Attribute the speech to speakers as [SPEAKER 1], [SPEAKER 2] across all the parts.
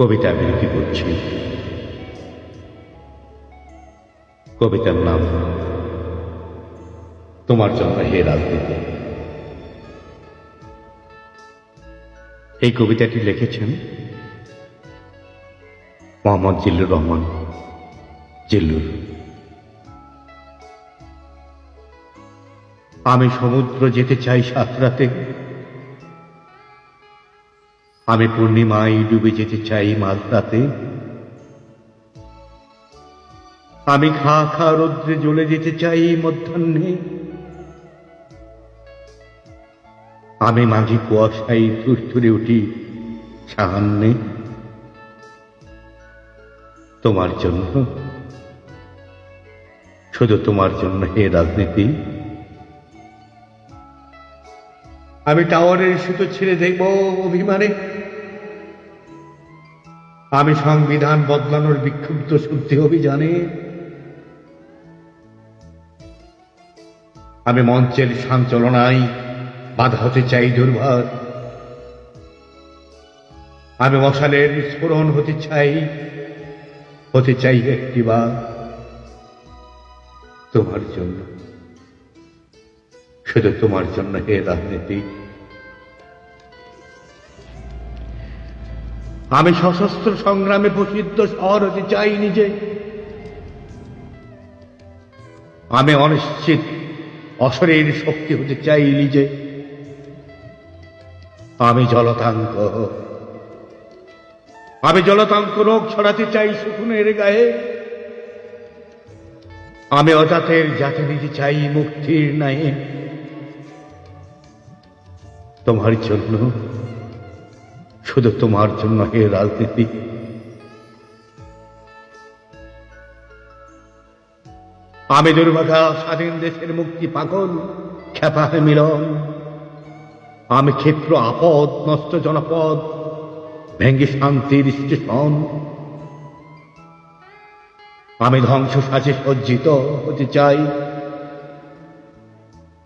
[SPEAKER 1] কবিতা আবৃত্তি করছি কবিতার নাম, তোমার জন্য হে রাজনীতি। এই কবিতাটি লিখেছেন মোহাম্মদ জিল্লুর রহমান, জিল্লুর। আমি সমুদ্র যেতে চাই সাঁতরাতে আমি পূর্ণিমায় ডুবে যেতে চাই মাঝরাতে আমি খা খা রৌদ্রে জ্বলে যেতে চাই মধ্যাহ্নে। আমি মাঝি কুয়াশায় থুরথুরে উঠি সাহান্নে। তোমার জন্য, শুধু তোমার জন্য হে রাজনীতি। আমি টাওয়ারের সুতো ছেড়ে দেখব অভিমানে। আমি সংবিধান বদলানোর বিক্ষুব্ধ শুদ্ধি অভিযানে আমি মঞ্চের সঞ্চালনায় বাধা হতে চাই দুর্ভার আমি মশালের স্ফোরণ হতে চাই হতে চাই একটি বা তোমার জন্য। শুধু তোমার জন্য, হে রাজনীতি। আমি সশস্ত্র সংগ্রামে প্রসিদ্ধ শহর হতে চাই নিজে। আমি অনিশ্চিত অসরের শক্তি হতে চাই নিজে। আমি জলতাঙ্ক। আমি জলতাঙ্ক রোগ ছড়াতে চাই শুকুনের গায়ে। আমি অজাতের জাতি নিতে চাই মুক্তির নাই তোমার জন্য শুধু তোমার জন্য, হে রাজনীতি। আমি দুর্ভাগা, স্বাধীন দেশের মুক্তি পাগল খেপা হে মিলন। আমি ক্ষেত্র আপদ, নষ্ট জনপদ, ভেঙ্গে শান্তির স্টেশন। আমি ধ্বংস সাজে সজ্জিত হতে চাই,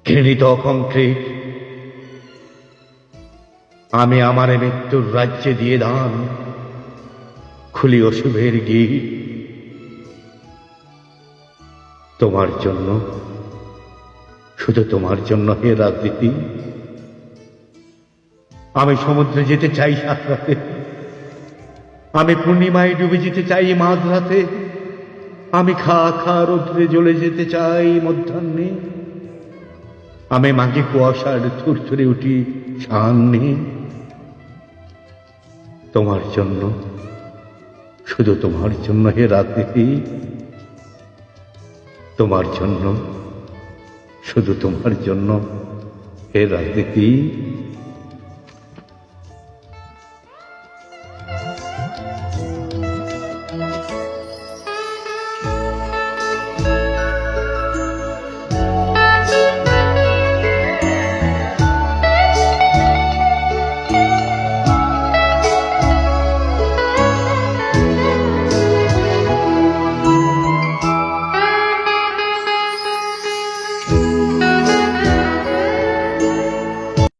[SPEAKER 1] ঘৃণিত কংক্রিট আমি আমার মৃত্যুর রাজ্যে দিয়ে দান খুলি অশুভের গীত। তোমার জন্য, শুধু তোমার জন্য হে রাজনীতি। আমি সমুদ্রে যেতে চাই সাঁতরাতে আমি পূর্ণিমায় ডুবে যেতে চাই মাঝরাতে। আমি খা খা রৌদ্রে জ্বলে যেতে চাই মধ্যাহ্নে। আমি মাঝে কুয়াশার থুরথুরে উঠি সামনে। তোমার জন্য। শুধু তোমার জন্য হে রাজনীতি তোমার জন্য শুধু তোমার জন্য হে রাজনীতি